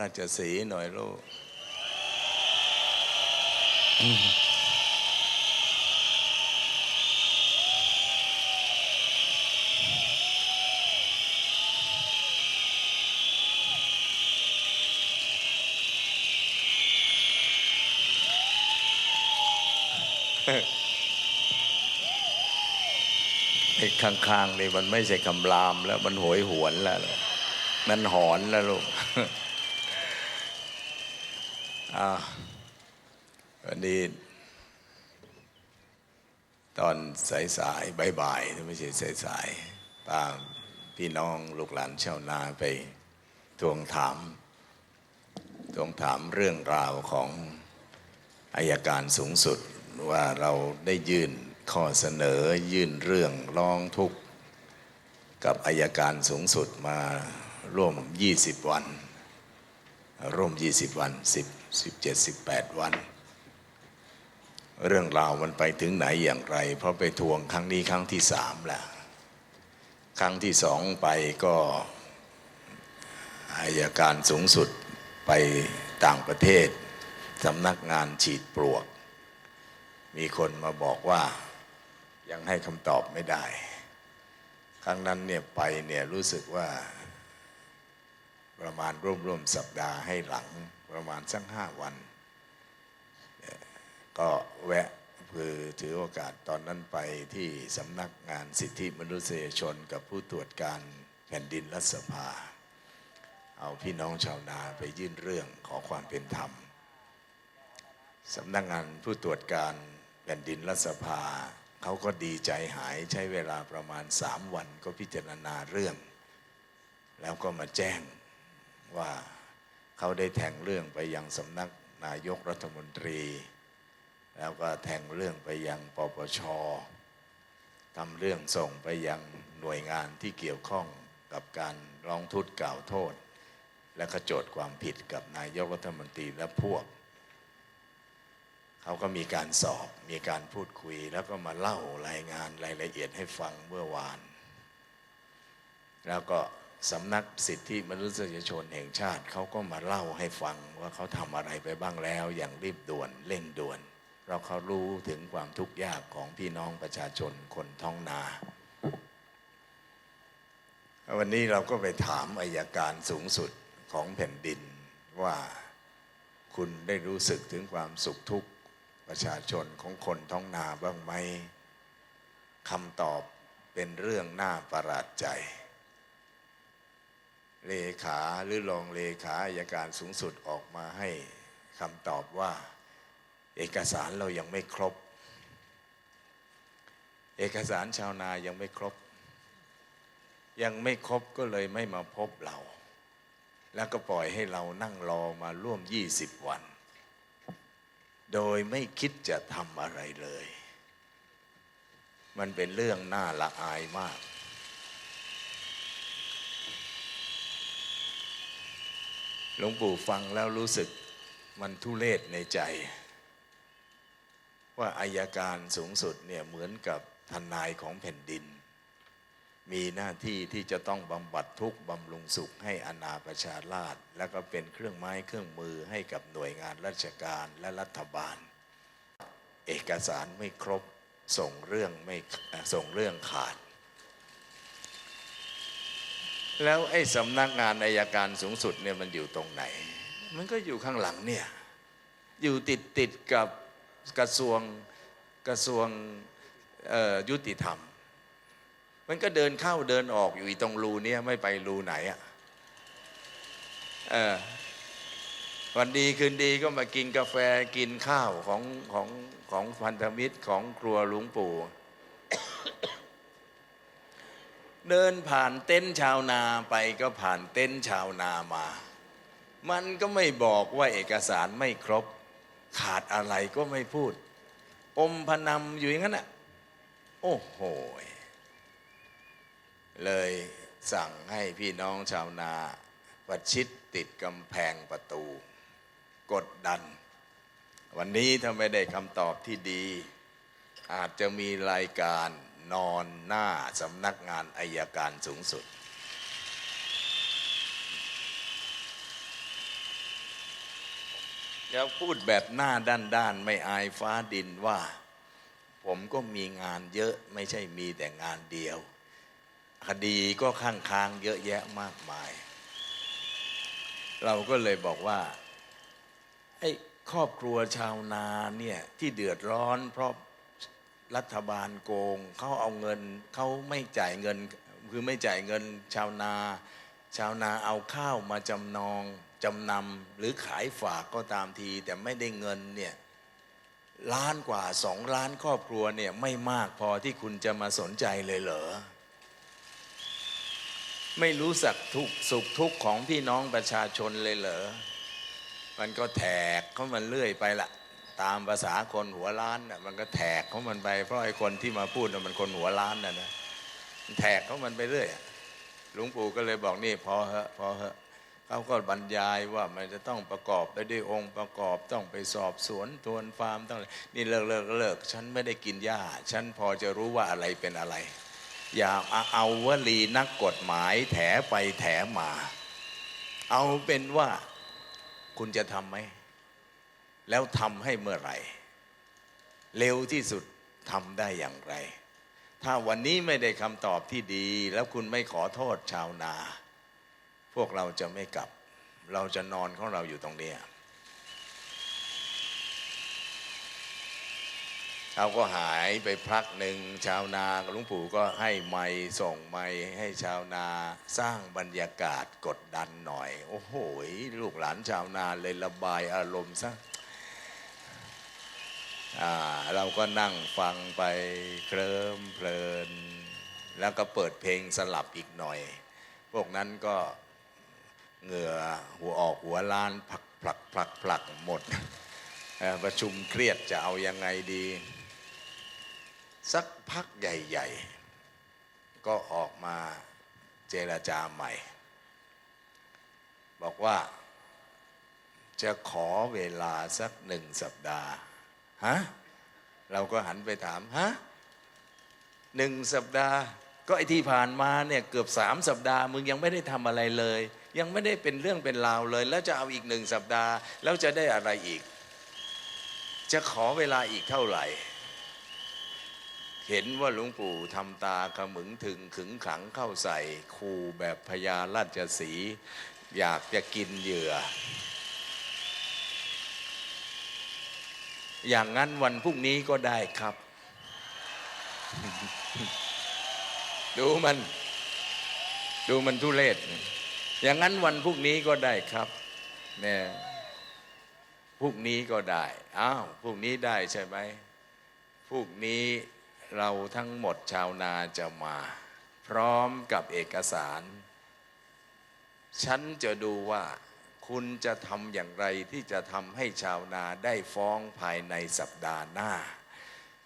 ราชสีหน่อยลูกไอ้ข้างๆนี่มันไม่ใช่คำรามแล้วมันโหยหวนแล้ว มันหอนแล้วลูก อาวันนี้ตอนสายๆบ่ายๆไม่ใช่สายๆป้าพี่น้องลูกหลานชาวนาไปทวงถาม ทวงถามเรื่องราวของอายการสูงสุดว่าเราได้ยื่นข้อเสนอยื่นเรื่องร้องทุกข์ กับอายการสูงสุดมาร่วม 20 วัน ร่วม 20 วัน 10 17 18 วัน เรื่องราวมันไปถึงไหนอย่างไร เพราะไปทวงครั้งนี้ครั้งที่สามแล้วครั้งที่สองไปก็อายการสูงสุดไปต่างประเทศสำนักงานฉีดปลวก มีคนมาบอกว่ายังให้คำตอบไม่ได้ ครั้งนั้นเนี่ยไปเนี่ยรู้สึกว่าประมาณร่วมๆสัปดาห์ให้หลัง ประมาณสักห้าวัน ก็แวะคือถือโอกาสตอนนั้นไปที่สำนักงานสิทธิมนุษยชนกับผู้ตรวจการแผ่นดินรัฐสภา เอาพี่น้องชาวนาไปยื่นเรื่องขอความเป็นธรรมสำนักงานผู้ตรวจการแผ่นดินรัฐสภาเขาก็ดีใจหายใช้เวลาประมาณสามวันก็พิจารณาเรื่อง แล้วก็มาแจ้งว่า เขาได้แทงเรื่องไปยังสำนักนายกรัฐมนตรี แล้วก็แทงเรื่องไปยังปปชทำเรื่องส่งไปยังหน่วยงานที่เกี่ยวข้องกับการร้องทุกข์กล่าวโทษ และกระโจทย์ความผิดกับนายกรัฐมนตรีและพวก เขาก็มีการสอบมีการพูดคุยแล้วก็มาเล่ารายงานรายละเอียดให้ฟังเมื่อวาน แล้วก็ สำนักสิทธิมนุษยชนแห่งชาติเขาก็มาเล่าให้ฟังว่าเขาทำอะไรไปบ้างแล้วอย่างรีบด่วนเร่งด่วน เราเขารู้ถึงความทุกข์ยากของพี่น้องประชาชนคนท้องนา วันนี้เราก็ไปถามอายการสูงสุดของแผ่นดินว่าคุณได้รู้สึกถึงความสุขทุกข์ประชาชนของคนท้องนาบ้างไหมคำตอบเป็นเรื่องน่าประหลาดใจ เลขาหรือรองเลขาอายการสูงสุดออกมาให้คำตอบว่า เอกสารเรายังไม่ครบ เอกสารชาวนายังไม่ครบ ยังไม่ครบก็เลยไม่มาพบเรา แล้วก็ปล่อยให้เรานั่งรอมาร่วม 20 วัน โดยไม่คิดจะทำอะไรเลย มันเป็นเรื่องน่าละอายมาก หลวงปู่ฟังแล้วรู้สึกมันทุเลศในใจ ว่าอายการสูงสุดเนี่ยเหมือนกับทนายของแผ่นดิน มีหน้าที่ที่จะต้องบำบัดทุกข์บำรุงสุขให้อนาประชาราษฎรแล้วก็เป็นเครื่องไม้เครื่องมือให้กับหน่วยงานราชการและรัฐบาล เอกสารไม่ครบส่งเรื่องไม่ส่งเรื่องขาด แล้วไอ้สำนักงานอายการสูงสุดเนี่ยมันอยู่ตรงไหน มันก็อยู่ข้างหลังเนี่ย อยู่ติดติดกับกระทรวงกระทรวงยุติธรรม มันก็เดินเข้าเดินออกอยู่ตรงรูเนี่ยไม่ไปรูไหนอะ่ะวันดีคืนดีก็มากินกาแฟกินข้าวของของของพันธมิตรของครัวหลวงปู่ เดินผ่านเต็นท์ชาวนาไปก็ผ่านเต็นท์ชาวนามา มันก็ไม่บอกว่าเอกสารไม่ครบ ขาดอะไรก็ไม่พูด อมพนำอยู่อย่างนั้นน่ะ โอ้โห เลยสั่งให้พี่น้องชาวนาประชิดติดกำแพงประตู กดดัน วันนี้ถ้าไม่ได้คำตอบที่ดี อาจจะมีรายการ นอนหน้าสำนักงานอายการสูงสุด แล้วพูดแบบหน้าด้านๆ ไม่อายฟ้าดินว่า ผมก็มีงานเยอะไม่ใช่มีแต่งานเดียว คดีก็ข้างค้างเยอะแยะมากมาย เราก็เลยบอกว่าไอ้ครอบครัวชาวนาเนี่ยที่เดือดร้อนเพราะ รัฐบาลโกงเขาเอาเงินเขาไม่จ่ายเงิน คือไม่จ่ายเงินชาวนา ชาวนาเอาข้าวมาจำนองจำนำหรือขายฝากก็ตามที แต่ไม่ได้เงินเนี่ยล้านกว่าสองล้านครอบครัวเนี่ยไม่มากพอที่คุณจะมาสนใจเลยเหรอ ไม่รู้สักทุกสุขทุกข์ของพี่น้องประชาชนเลยเหรอ มันก็แถกเขามันเลื่อยไปละ ตามภาษาคนหัวล้านน่ะมันก็แถกเขามันไป เพราะไอ้คนที่มาพูดน่ะมันคนหัวล้านน่ะนะแทกเขามันไปเรื่อยหลวงปู่ก็เลยบอกนี่พอเหอะพอเหอะเขาก็บรรยายว่ามันจะต้องประกอบไปด้วยองค์ประกอบต้องไปสอบสวนทวนฟาร์มต้องนี่เลิกเลิกเลิก ฉันไม่ได้กินหญ้า ฉันพอจะรู้ว่าอะไรเป็นอะไร อย่าเอาวลีนักกฎหมายแถไปแถมา เอาเป็นว่าคุณจะทำไหม แล้วทำให้เมื่อไหร่ เร็วที่สุดทำได้อย่างไร ถ้าวันนี้ไม่ได้คำตอบที่ดี แล้วคุณไม่ขอโทษชาวนา พวกเราจะไม่กลับ เราจะนอนของเราอยู่ตรงนี้ยเราก็หายไปพักหนึ่งชาวนาหลุงปู่ก็ให้ไม้ส่งไม้ให้ชาวนาสร้างบรรยากาศกดดันหน่อย โอ้โหลูกหลานชาวนาเลยระบายอารมณ์ซะ เราก็นั่งฟังไปเคลิ้มเพลิน แล้วก็เปิดเพลงสลับอีกหน่อย พวกนั้นก็เหงื่อหัวออกหัวล้านผลักผลักผลักผลักหมด ประชุมเครียดจะเอายังไงดี สักพักใหญ่ ๆ ก็ออกมาเจรจาใหม่ บอกว่าจะขอเวลาสักหนึ่งสัปดาห์ ฮะเราก็หันไปถามฮะหนึ่งสัปดาห์ ก็ไอที่ผ่านมาเนี่ยเกือบสามสัปดาห์ มึงยังไม่ได้ทำอะไรเลย ยังไม่ได้เป็นเรื่องเป็นราวเลย แล้วจะเอาอีกหนึ่งสัปดาห์ แล้วจะได้อะไรอีก จะขอเวลาอีกเท่าไหร่ เห็นว่าหลวงปู่ทำตาขมึงถึงขึงขังเข้าใส่คูแบบพญาราชสี อยากจะกินเหยื่อ อย่างนั้นวันพรุ่งนี้ก็ได้ครับ ดูมัน ดูมันทุเลศอย่างนั้นวันพรุ่งนี้ก็ได้ครับเนี่ยพรุ่งนี้ก็ได้อ้าวพรุ่งนี้ได้ใช่ไหมพรุ่งนี้เราทั้งหมดชาวนาจะมา พร้อมกับเอกสาร ฉันจะดูว่า คุณจะทำอย่างไรที่จะทำให้ชาวนาได้ฟ้องภายในสัปดาห์หน้า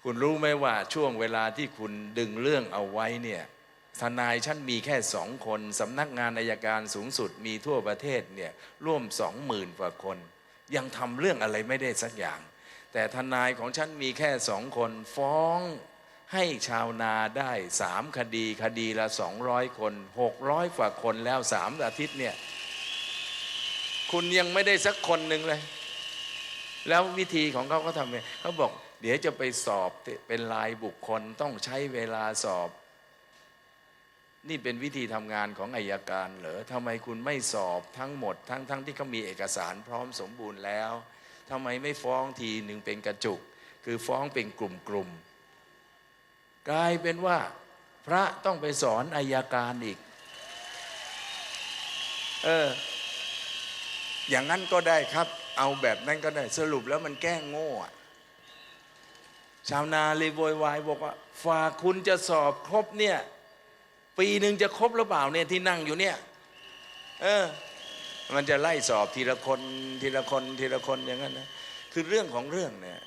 คุณรู้ไหมว่าช่วงเวลาที่คุณดึงเรื่องเอาไว้เนี่ยทนายฉันมีแค่สองคนสำนักงานอายการสูงสุดมีทั่วประเทศเนี่ยร่วมสองหมื่นกว่าคน ยังทำเรื่องอะไรไม่ได้สักอย่าง แต่ทนายของฉันมีแค่สองคนฟ้องให้ชาวนาได้สามคดีคดีละสองร้อยคนหกร้อยกว่าคนแล้วสามอาทิตย์เนี่ย คุณยังไม่ได้สักคนหนึ่งเลย แล้ววิธีของเขาเขาทำไงเขาบอก เดี๋ยวจะไปสอบเป็นรายบุคคลต้องใช้เวลาสอบ นี่เป็นวิธีทำงานของอายการเหรอทำไมคุณไม่สอบทั้งหมด ทั้งทั้งที่เขามีเอกสารพร้อมสมบูรณ์แล้วทำไมไม่ฟ้องทีหนึ่งเป็นกระจุก คือฟ้องเป็นกลุ่มๆกลายเป็นว่าพระต้องไปสอนอายการอีก เออ อย่างนั้นก็ได้ครับ เอาแบบนั้นก็ได้สรุปแล้วมันแก้งโง่อะชาวนาเลยโวยวายบอกว่าฝากคุณจะสอบครบเนี่ย ปีหนึ่งจะครบหรือเปล่าเนี่ยที่นั่งอยู่เนี่ย เออ มันจะไล่สอบทีละคนทีละคนทีละคนอย่างนั้นนะคือเรื่องของเรื่องเนี่ย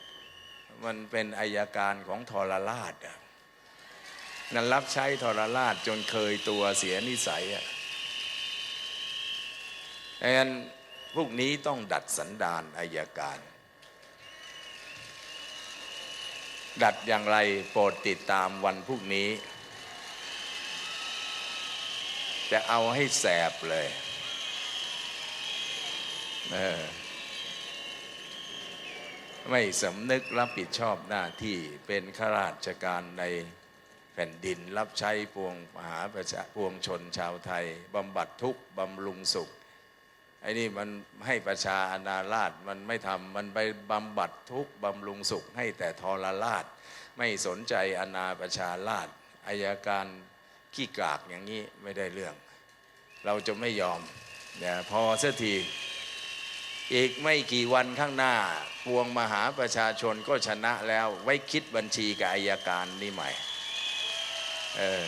มันเป็นอายการของทรราชอะนั่นรับใช้ทรราชจนเคยตัวเสียนิสัยอะดังนั้น พวกนี้ต้องดัดสันดานอายการ ดัดอย่างไรโปรดติดตามวันพรุ่งนี้ จะเอาให้แสบเลยเออไม่สำนึกรับผิดชอบหน้าที่เป็นข้าราชการในแผ่นดินรับใช้ปวงมหาประชาปวงชนชาวไทยบำบัดทุกข์บำรุงสุข ไอ้นี่มันให้ประชาอาณาราชมันไม่ทำมันไปบำบัดทุกบำรุงสุขให้แต่ทรราช ไม่สนใจอาณาประชาราชอายการขี้กากอย่างนี้ไม่ได้เรื่อง เราจะไม่ยอมเนี่ยพอเสียทีอีกไม่กี่วันข้างหน้าปวงมหาประชาชนก็ชนะแล้วไว้คิดบัญชีกับอายการนี่ใหม่เออ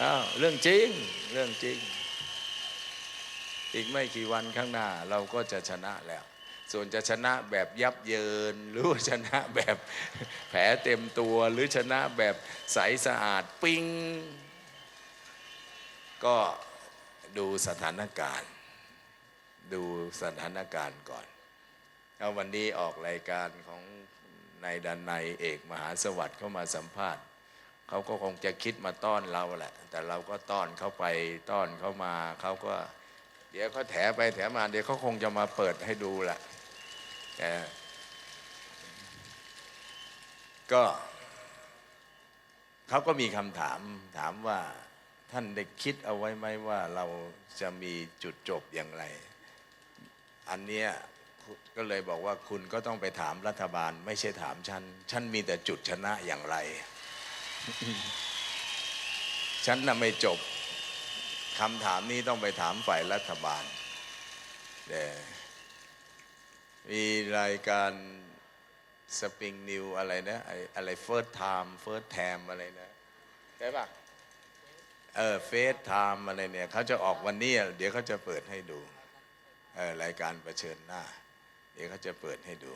อ้าวเรื่องจริงเรื่องจริง อีกไม่กี่วันข้างหน้าเราก็จะชนะแล้ว ส่วนจะชนะแบบยับเยิน หรือชนะแบบแผลเต็มตัวหรือชนะแบบใสสะอาดปิ้ง ก็ดูสถานการณ์ ดูสถานการณ์ก่อนเอาวันนี้ออกรายการของนายดันในยเอกมหาสวัสดิ์เข้ามาสัมภาษณ์เขาก็คงจะคิดมาต้อนเราแหละ แต่เราก็ต้อนเขาไปต้อนเขามาเขาก็ เดี๋ยวเขาแถไปแถมา เดี๋ยวเขาคงจะมาเปิดให้ดูแหละก็เขาก็มีคำถามถามว่าท่านได้คิดเอาไว้ไหมว่าเราจะมีจุดจบอย่างไร อันเนี้ยก็เลยบอกว่าคุณก็ต้องไปถามรัฐบาล ไม่ใช่ถามฉัน ฉันมีแต่จุดชนะอย่างไร ฉันน่ะไม่จบ คำถามนี้ต้องไปถามฝ่ายรัฐบาลแต่มีรายการสปริงนิวอะไรนะ อะไรเฟิร์สไทม์เฟิร์สแทมอะไรนะใช่ปะเออเฟสไทม์อะไรเนี่ยเขาจะออกวันนี้ เดี๋ยวเขาจะเปิดให้ดูเออรายการประเชิญหน้า เดี๋ยวเขาจะเปิดให้ดู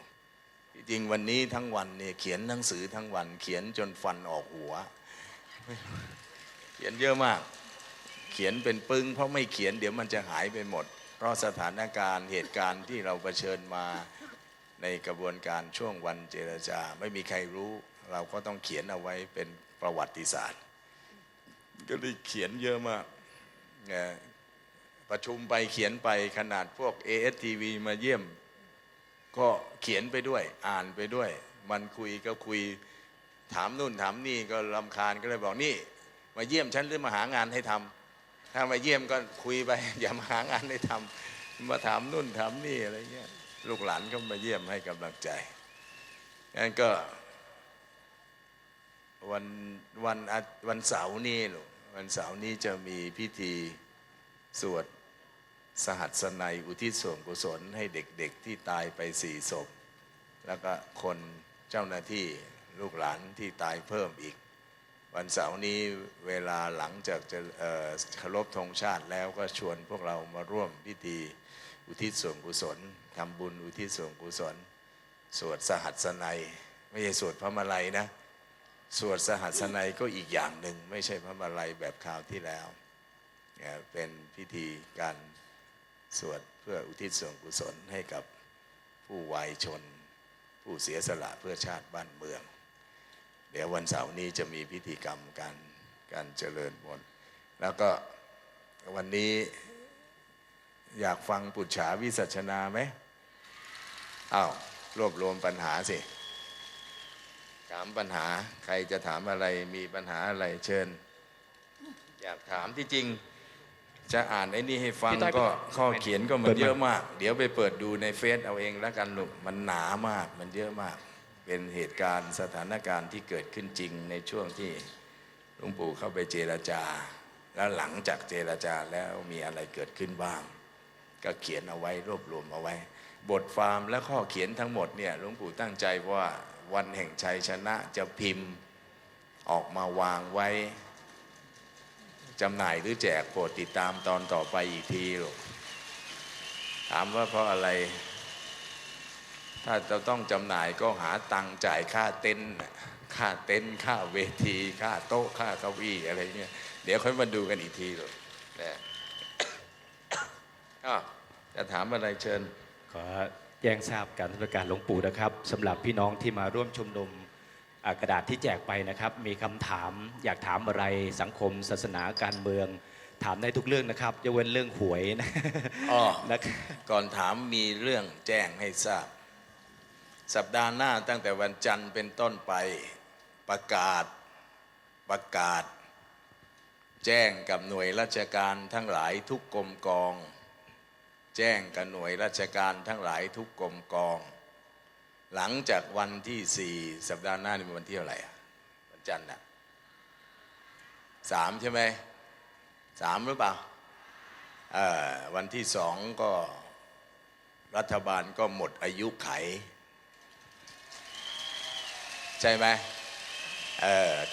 จริงวันนี้ทั้งวันเนี่ยเขียนหนังสือทั้งวัน เขียนจนฟันออกหัว เขียนเยอะมาก เขียนเป็นปึ้ง เพราะไม่เขียนเดี๋ยวมันจะหายไปหมด เพราะสถานการณ์เหตุการณ์ที่เราเผชิญมาในกระบวนการช่วงวันเจรจา ไม่มีใครรู้ เราก็ต้องเขียนเอาไว้เป็นประวัติศาสตร์ ก็เลยเขียนเยอะมากประชุมไปเขียนไปขนาดพวก ASTV มาเยี่ยม ก็เขียนไปด้วยอ่านไปด้วย มันคุยก็คุยถามนู่นถามนี่ก็ลำคาญก็เลยบอกนี่ มาเยี่ยมฉันหรือมาหางานให้ทำ ถ้ามาเยี่ยมก็คุยไป อย่ามาหางานให้ทำมาถามนู่นถามนี่อะไรเงี้ยลูกหลานก็มาเยี่ยมให้กำลังใจงั้นก็ วันวันวันเสาร์นี้ลูกวันเสาร์นี้จะมีพิธีสวดสหัสนัยอุทิศส่วนกุศลให้เด็กๆที่ตายไปสี่ศพ แล้วก็คนเจ้าหน้าที่ลูกหลานที่ตายเพิ่มอีก วันเสาร์นี้เวลาหลังจากจะเอ่อเคารพธงชาติแล้วก็ชวนพวกเรามาร่วมพิธีอุทิศส่วนกุศลทำบุญอุทิศส่วนกุศล สวดสหัสนัย ไม่ใช่สวดพระมาลัยนะ สวดสหัสนัยก็อีกอย่างหนึ่ง ไม่ใช่พระมาลัยแบบคราวที่แล้ว เป็นพิธีการสวดเพื่ออุทิศส่วนกุศลให้กับผู้วายชน ผู้เสียสละเพื่อชาติบ้านเมือง เดี๋ยววันเสาร์นี้จะมีพิธีกรรมการการเจริญมนต์แล้วก็วันนี้อยากฟังปุจฉาวิสัชนาไหมอ้าวรวบรวมปัญหาสิ ถามปัญหาใครจะถามอะไรมีปัญหาอะไรเชิญ อยากถามที่จริง จะอ่านไอ้นี่ให้ฟังพี่ต้อยก็ไปข้อเขียนก็มันเปิดมาเยอะมาก เดี๋ยวไปเปิดดูในเฟซเอาเองแล้วกันลูกมันหนามากมันเยอะมาก เป็นเหตุการณ์สถานการณ์ที่เกิดขึ้นจริงในช่วงที่หลวงปู่เข้าไปเจรจา แล้วหลังจากเจรจาแล้วมีอะไรเกิดขึ้นบ้าง ก็เขียนเอาไว้รวบรวมเอาไว้ บทฟาร์มและข้อเขียนทั้งหมดเนี่ยหลวงปู่ตั้งใจว่าวันแห่งชัยชนะจะพิมพ์ออกมาวางไว้จำหน่ายหรือแจกโปรดติดตามตอนต่อไปอีกทีลูกถามว่าเพราะอะไร ถ้าเราต้องจำหน่ายก็หาตังค์จ่ายค่าเต็นท์น่ะค่าเต็นท์ค่าเวที ค่าโต๊ะค่าเก้าอี้อะไรเงี้ยเดี๋ยวค่อยมาดูกันอีกทีลูกนะอ้าวจะถามอะไรเชิญ ขอแจ้งทราบการธุรการหลวงปู่นะครับสำหรับพี่น้องที่มาร่วมชุมนุมอ่ากระดาษที่แจกไปนะครับ มีคำถามอยากถามอะไรสังคม ศาสนาการเมือง ถามได้ทุกเรื่องนะครับยกเว้นเรื่องหวยนะอ้อนะครับก่อนถามมีเรื่องแจ้งให้ทราบ สัปดาห์หน้าตั้งแต่วันจันทร์เป็นต้นไปประกาศประกาศ แจ้งกับหน่วยราชการทั้งหลายทุกกรมกอง แจ้งกับหน่วยราชการทั้งหลายทุกกรมกอง หลังจากวันที่สี่สัปดาห์หน้านี่เป็นวันที่เท่าไหร่อะวันจันทร์น่ะสามใช่ไหมสามหรือเปล่าวันที่สองก็รัฐบาลก็หมดอายุไข ใช่ไหม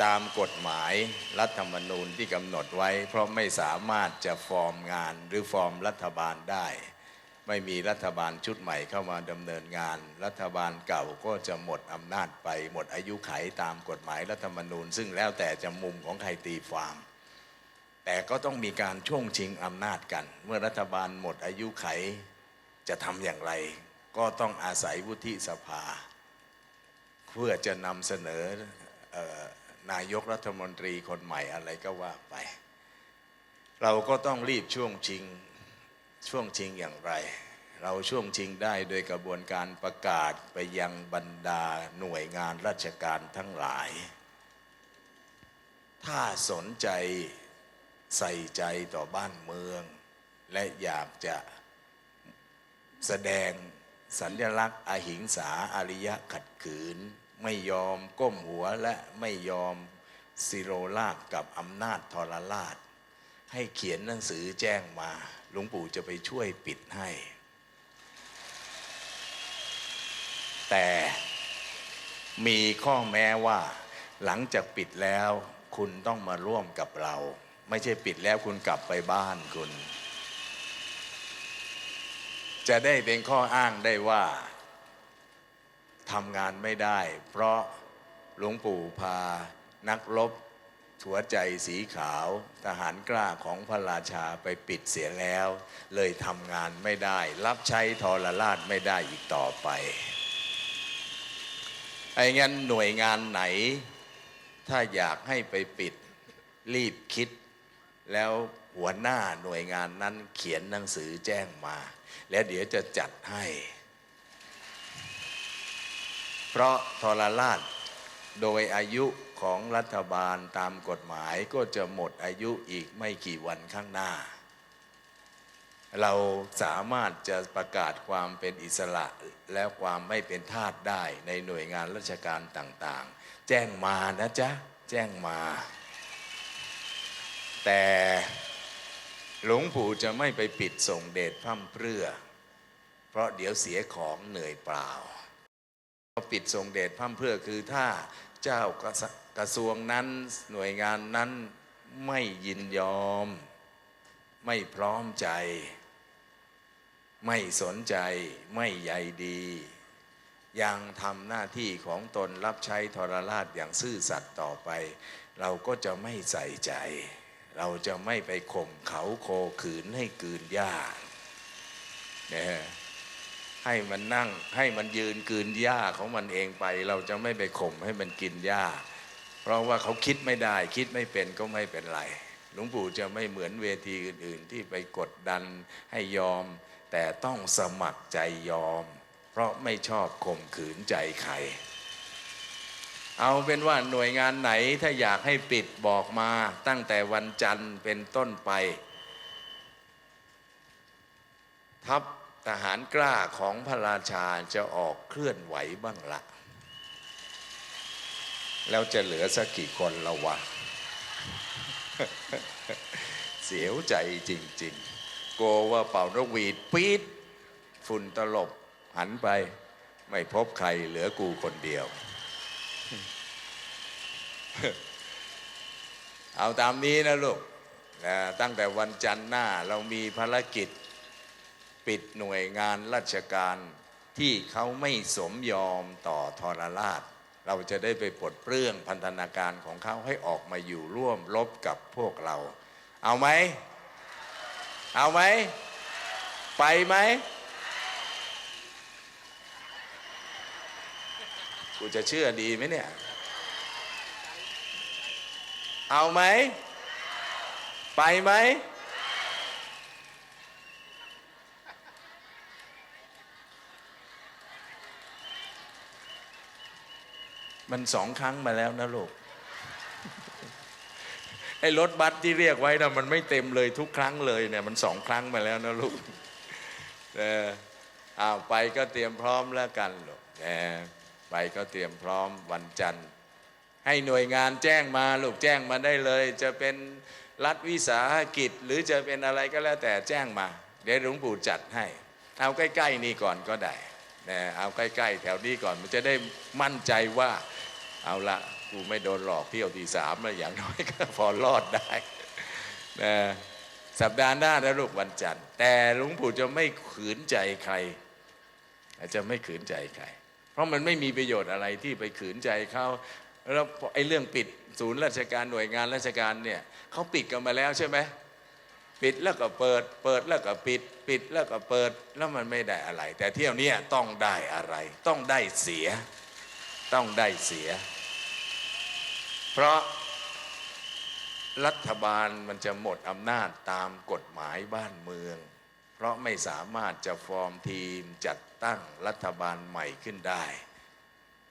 ตามกฎหมายรัฐธรรมนูญที่กำหนดไว้ เพราะไม่สามารถจะฟอร์มงานหรือฟอร์มรัฐบาลได้ ไม่มีรัฐบาลชุดใหม่เข้ามาดำเนินงาน รัฐบาลเก่าก็จะหมดอำนาจไป หมดอายุไขตามกฎหมายรัฐธรรมนูญ ซึ่งแล้วแต่จะมุมของใครตีความแต่ก็ต้องมีการช่วงชิงอำนาจกัน เมื่อรัฐบาลหมดอายุไขจะทำอย่างไร ก็ต้องอาศัยวุฒิสภา เพื่อจะนำเสนอนายกรัฐมนตรีคนใหม่อะไรก็ว่าไป เราก็ต้องรีบช่วงชิงช่วงชิงอย่างไร เราช่วงชิงได้โดยกระบวนการประกาศไปยังบรรดาหน่วยงานราชการทั้งหลาย ถ้าสนใจใส่ใจต่อบ้านเมือง และอยากจะแสดงสัญลักษณ์อหิงสาอาริยะขัดขืน ไม่ยอมก้มหัวและไม่ยอมสิโรลากกับอำนาจทรราช ให้เขียนหนังสือแจ้งมาหลวงปู่จะไปช่วยปิดให้ แต่มีข้อแม้ว่า หลังจากปิดแล้วคุณต้องมาร่วมกับเรา ไม่ใช่ปิดแล้วคุณกลับไปบ้านคุณ จะได้เป็นข้ออ้างได้ว่า ทำงานไม่ได้ เพราะหลวงปู่พานักรบหัวใจสีขาวทหารกล้าของพระราชาไปปิดเสียแล้ว เลยทำงานไม่ได้ รับใช้ทรราชไม่ได้อีกต่อไปไอ้งั้นหน่วยงานไหน ถ้าอยากให้ไปปิดรีบคิด แล้วหัวหน้าหน่วยงานนั้นเขียนหนังสือแจ้งมา แล้วเดี๋ยวจะจัดให้ เพราะทรราชโดยอายุของรัฐบาลตามกฎหมายก็จะหมดอายุอีกไม่กี่วันข้างหน้า เราสามารถจะประกาศความเป็นอิสระและความไม่เป็นทาสได้ในหน่วยงานราชการต่างๆ แจ้งมานะจ๊ะ แจ้งมา แต่หลวงปู่จะไม่ไปปิดส่งเดชพร่ำเพรื่อ เพราะเดี๋ยวเสียของเหนื่อยเปล่าิดส่งเดชพร่ำเพื่อคือถ้าเจ้ากระทรวงนั้นหน่วยงานนั้นไม่ยินยอม ไม่พร้อมใจ ไม่สนใจไม่ใยดี ยังทำหน้าที่ของตนรับใช้ทรราชอย่างซื่อสัตย์ต่อไป เราก็จะไม่ใส่ใจ เราจะไม่ไปข่มเขาโคขืนให้กืนหญ้าเนี่ย ให้มันนั่ง ให้มันยืนกืนหญ้าของมันเองไป เราจะไม่ไปข่มให้มันกินหญ้า เพราะว่าเขาคิดไม่ได้ คิดไม่เป็นก็ไม่เป็นไรหลวงปู่จะไม่เหมือนเวทีอื่น ๆ ที่ไปกดดันให้ยอม แต่ต้องสมัครใจยอม เพราะไม่ชอบข่มขืนใจใครเอาเป็นว่าหน่วยงานไหนถ้าอยากให้ปิดบอกมาตั้งแต่วันจันทร์เป็นต้นไป ทัพ ทหารกล้าของพระราชาจะออกเคลื่อนไหวบ้างละแล้วจะเหลือสักกี่คนละวะ เสียวใจจริง ๆ โกว่าเป่านกหวีดปี๊ดฝุ่นตลบหันไป ไม่พบใครเหลือกูคนเดียว เอาตามนี้นะลูกตั้งแต่วันจันทร์หน้าเรามีภารกิจ ปิดหน่วยงานราชการที่เขาไม่สมยอมต่อทรราช เราจะได้ไปปลดเปลื้องพันธนาการของเขาให้ออกมาอยู่ร่วมรบกับพวกเรา เอาไหม เอาไหม ไปไหม กูจะเชื่อดีไหมเนี่ย เอาไหม ไปไหม มันสองครั้งมาแล้วนะลูกไอ้รถบัสที่เรียกไว้นะมันไม่เต็มเลยทุกครั้งเลยเนี่ยมันสองครั้งมาแล้วนะลูกเอออ้าวไปก็เตรียมพร้อมแล้วกันลูกเออไปก็เตรียมพร้อมวันจันทร์ ให้หน่วยงานแจ้งมาลูกแจ้งมาได้เลย จะเป็นรัฐวิสาหกิจ หรือจะเป็นอะไรก็แล้วแต่แจ้งมา เดี๋ยวหลวงปู่จัดให้ เอาใกล้ๆนี่ก่อนก็ได้นะเอาใกล้ๆ แถวนี้ก่อนมันจะได้มั่นใจว่า เอาละกูไม่โดนหลอกเที่ยวที่สามแล้วอย่างน้อยก็พอรอดได้นะสัปดาห์หน้านะลูกวันจันทร์ แต่หลวงปู่จะไม่ขืนใจใคร อาจจะไม่ขืนใจใคร เพราะมันไม่มีประโยชน์อะไรที่ไปขืนใจเขาแล้วไอ้เรื่องปิดศูนย์ราชการหน่วยงานราชการเนี่ยเขาปิดกันมาแล้วใช่ไหมปิดแล้วก็เปิด เปิดแล้วก็ปิด ปิดแล้วก็เปิดแล้วมันไม่ได้อะไร แต่เที่ยวเนี้ยต้องได้อะไร ต้องได้เสีย ต้องได้เสีย เพราะรัฐบาลมันจะหมดอำนาจตามกฎหมายบ้านเมือง เพราะไม่สามารถจะฟอร์มทีมจัดตั้งรัฐบาลใหม่ขึ้นได้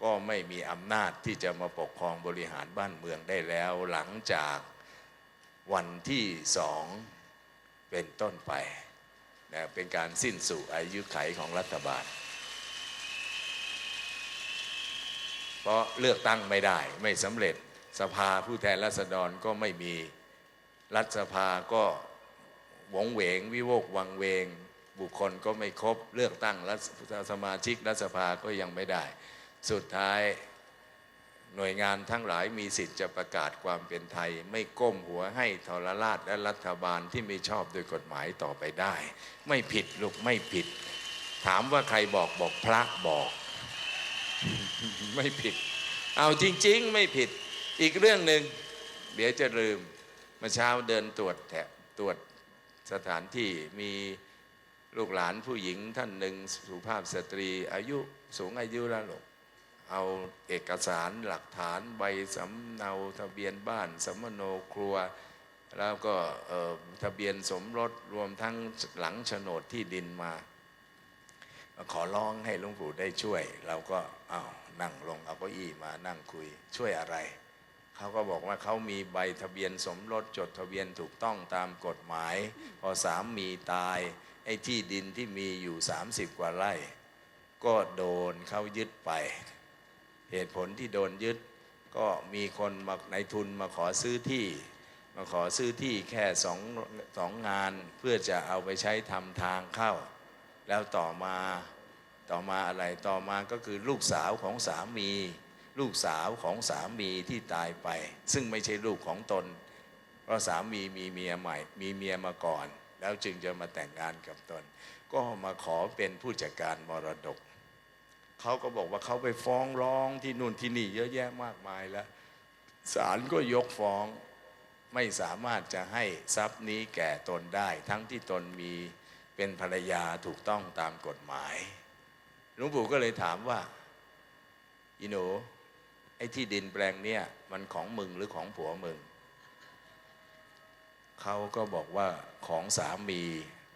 ก็ไม่มีอำนาจที่จะมาปกครองบริหารบ้านเมืองได้แล้ว หลังจากวันที่สองเป็นต้นไปนะเป็นการสิ้นสุดอายุไขของรัฐบาล เพราะเลือกตั้งไม่ได้ไม่สำเร็จ สภาผู้แทนราษฎรก็ไม่มี รัฐสภาก็หวงเหวง วิโวกวังเวง บุคคลก็ไม่ครบ เลือกตั้งรัฐสมาชิกรัฐสภาก็ยังไม่ได้ สุดท้ายหน่วยงานทั้งหลายมีสิทธิ์จะประกาศความเป็นไทย ไม่ก้มหัวให้ทรราชและรัฐบาลที่ไม่ชอบโดยกฎหมายต่อไปได้ ไม่ผิดลูกไม่ผิด ถามว่าใครบอกบอกพระบอก ไม่ผิด เอาจริง ๆ ไม่ผิด อีกเรื่องหนึ่งเดี๋ยวจะลืมเมื่อเช้าเดินตรวจแถบตรวจสถานที่มีลูกหลานผู้หญิงท่านหนึ่งสุภาพสตรีอายุสูงอายุแล้วหรอกเอาเอกสารหลักฐานใบสำเนาทะเบียนบ้านสมโนครัว แล้วก็เอ่อทะเบียนสมรสรวมทั้งหลังโฉนดที่ดินมา ขอร้องให้หลวงปู่ได้ช่วย เราก็เอานั่งลงเอาเก้าอี้มานั่งคุยช่วยอะไร เขาก็บอกว่าเขามีใบทะเบียนสมรสจดทะเบียนถูกต้องตามกฎหมาย พอสามมีตาย ไอ้ที่ดินที่มีอยู่ 30 กว่าไร่ ก็โดนเขายึดไป เหตุผลที่โดนยึด ก็มีคนมาในทุนมาขอซื้อที่ มาขอซื้อที่แค่สองสองงานเพื่อจะเอาไปใช้ทำทางเข้า แล้วต่อมาต่อมาอะไรต่อมาก็คือลูกสาวของสามี ลูกสาวของสามีที่ตายไป ซึ่งไม่ใช่ลูกของตน เพราะสามีมีเมียใหม่ มีเมียมาก่อน แล้วจึงจะมาแต่งงานกับตน ก็มาขอเป็นผู้จัดการมรดก เขาก็บอกว่าเขาไปฟ้องร้องที่นู่นที่นี่เยอะแยะมากมายแล้วศาลก็ยกฟ้องไม่สามารถจะให้ทรัพย์นี้แก่ตนได้ ทั้งที่ตนมีเป็นภรรยาถูกต้องตามกฎหมายหลวงปู่ก็เลยถามว่าอีหนู ไอ้ที่ดินแปลงเนี่ยมันของมึงหรือของผัวมึง เขาก็บอกว่าของสามี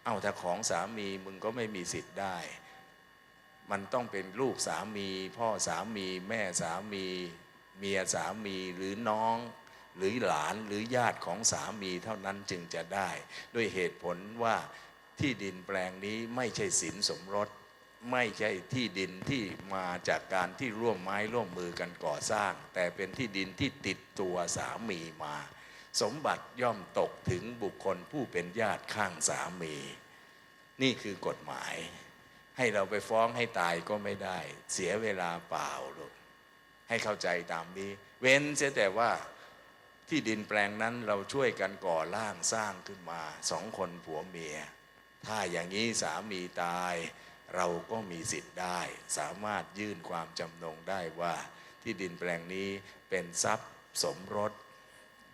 เอ้าถ้าของสามีมึงก็ไม่มีสิทธิ์ได้ มันต้องเป็นลูกสามี พ่อสามีแม่สามี เมียสามีหรือน้องหรือหลานหรือญาติของสามีเท่านั้นจึงจะได้ ด้วยเหตุผลว่าที่ดินแปลงนี้ไม่ใช่สินสมรส ไม่ใช่ที่ดินที่มาจากการที่ร่วมไม้ร่วมมือกันก่อสร้าง แต่เป็นที่ดินที่ติดตัวสามีมา สมบัติย่อมตกถึงบุคคลผู้เป็นญาติข้างสามี นี่คือกฎหมาย ให้เราไปฟ้องให้ตายก็ไม่ได้ เสียเวลาเปล่าลูกให้เข้าใจตามนี้ เว้นเสียแต่ว่าที่ดินแปลงนั้นเราช่วยกันก่อร่างสร้างขึ้นมาสองคนผัวเมีย ถ้าอย่างนี้สามีตาย เราก็มีสิทธิ์ได้ สามารถยื่นความจำนงได้ว่า ที่ดินแปลงนี้เป็นทรัพย์สมรส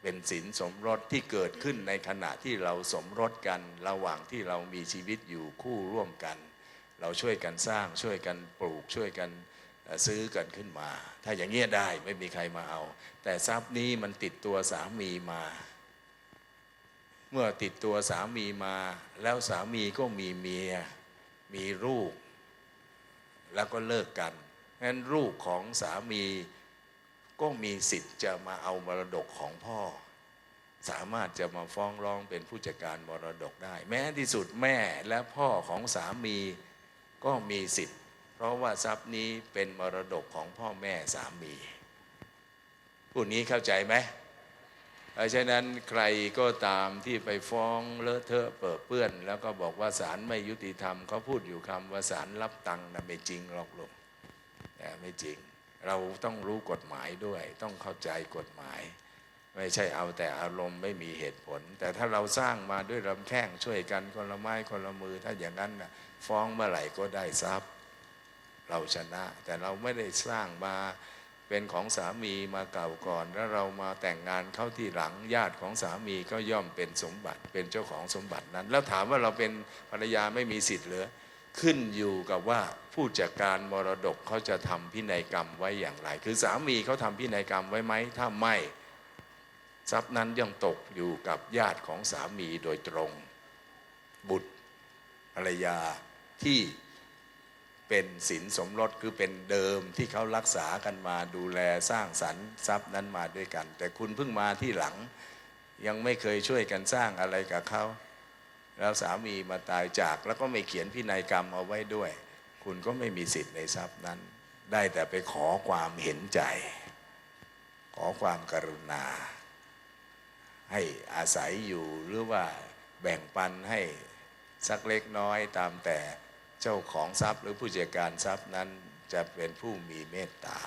เป็นสินสมรสที่เกิดขึ้นในขณะที่เราสมรสกัน ระหว่างที่เรามีชีวิตอยู่คู่ร่วมกัน เราช่วยกันสร้างช่วยกันปลูกช่วยกันซื้อกันขึ้นมา ถ้าอย่างเงี้ยได้ไม่มีใครมาเอา แต่ทรัพย์นี้มันติดตัวสามีมา เมื่อติดตัวสามีมา แล้วสามีก็มีเมีย มีลูก แล้วก็เลิกกันงั้นลูกของสามีก็มีสิทธิ์จะมาเอามรดกของพ่อ สามารถจะมาฟ้องร้องเป็นผู้จัดการมรดกได้ แม้ที่สุดแม่และพ่อของสามีก็มีสิทธิ์ เพราะว่าทรัพย์นี้เป็นมรดกของพ่อแม่สามีผู้นี้เข้าใจไหม เพราะฉะนั้นใครก็ตามที่ไปฟ้องเลอะเทอะเปิดเปื้อน แล้วก็บอกว่าศาลไม่ยุติธรรมเขาพูดอยู่คำว่าศาลรับตังค์นะไม่จริงหรอกลูกนะไม่จริง เราต้องรู้กฎหมายด้วย ต้องเข้าใจกฎหมาย ไม่ใช่เอาแต่อารมณ์ไม่มีเหตุผล แต่ถ้าเราสร้างมาด้วยลำแข้งช่วยกันคนละไม้คนละมือ ถ้าอย่างนั้นนะฟ้องเมื่อไหร่ก็ได้ทรัพย์ เราชนะ แต่เราไม่ได้สร้างมา เป็นของสามีมาเก่าก่อน แล้วเรามาแต่งงานเข้าที่หลังญาติของสามีก็ย่อมเป็นสมบัติเป็นเจ้าของสมบัตินั้น แล้วถามว่าเราเป็นภรรยาไม่มีสิทธิ์เหรือ ขึ้นอยู่กับว่าผู้จัดการมรดกเขาจะทำพินัยกรรมไว้อย่างไร คือสามีเขาทำพินัยกรรมไว้ไหมถ้าไม่ทรัพย์นั้นย่อมตกอยู่กับญาติของสามีโดยตรง บุตรภรรยาที่ เป็นสินสมรสคือเป็นเดิมที่เขารักษากันมาดูแลสร้างสรรค์ทรัพย์นั้นมาด้วยกัน แต่คุณเพิ่งมาที่หลัง ยังไม่เคยช่วยกันสร้างอะไรกับเขาแล้วสามีมาตายจากแล้วก็ไม่เขียนพินัยกรรมเอาไว้ด้วย คุณก็ไม่มีสิทธิ์ในทรัพย์นั้น ได้แต่ไปขอความเห็นใจ ขอความกรุณา ให้อาศัยอยู่หรือว่าแบ่งปันให้สักเล็กน้อยตามแต่ เจ้าของทรัพย์หรือผู้จัดการทรัพย์นั้นจะเป็นผู้มีเมตตา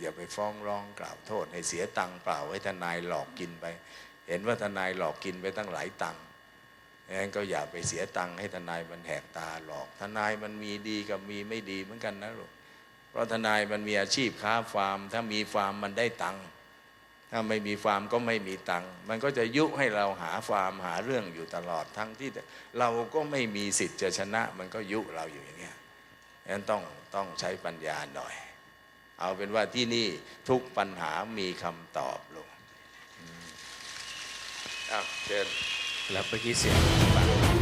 อย่าไปฟ้องร้องกล่าวโทษ ให้เสียตังค์เปล่าให้ทนายหลอกกินไป เห็นว่าทนายหลอกกินไปตั้งหลายตังค์งั้นก็อย่าไปเสียตังค์ให้ทนายมันแหกตาหลอก ทนายมันมีดีกับมีไม่ดีเหมือนกันนะลูกเพราะทนายมันมีอาชีพค้าฟาร์ม ถ้ามีฟาร์มมันได้ตังค์ ถ้าไม่มีฟาร์มก็ไม่มีตังค์มันก็จะยุให้เราหาฟาร์มหาเรื่องอยู่ตลอดทั้งที่เราก็ไม่มีสิทธิ์จะชนะ มันก็ยุเราอยู่อย่างเงี้ยฉะนั้นต้องต้องใช้ปัญญาหน่อย เอาเป็นว่าที่นี่ทุกปัญหามีคำตอบลูกอืมอ้าวเชิญแล้วเมื่อกี้เสียง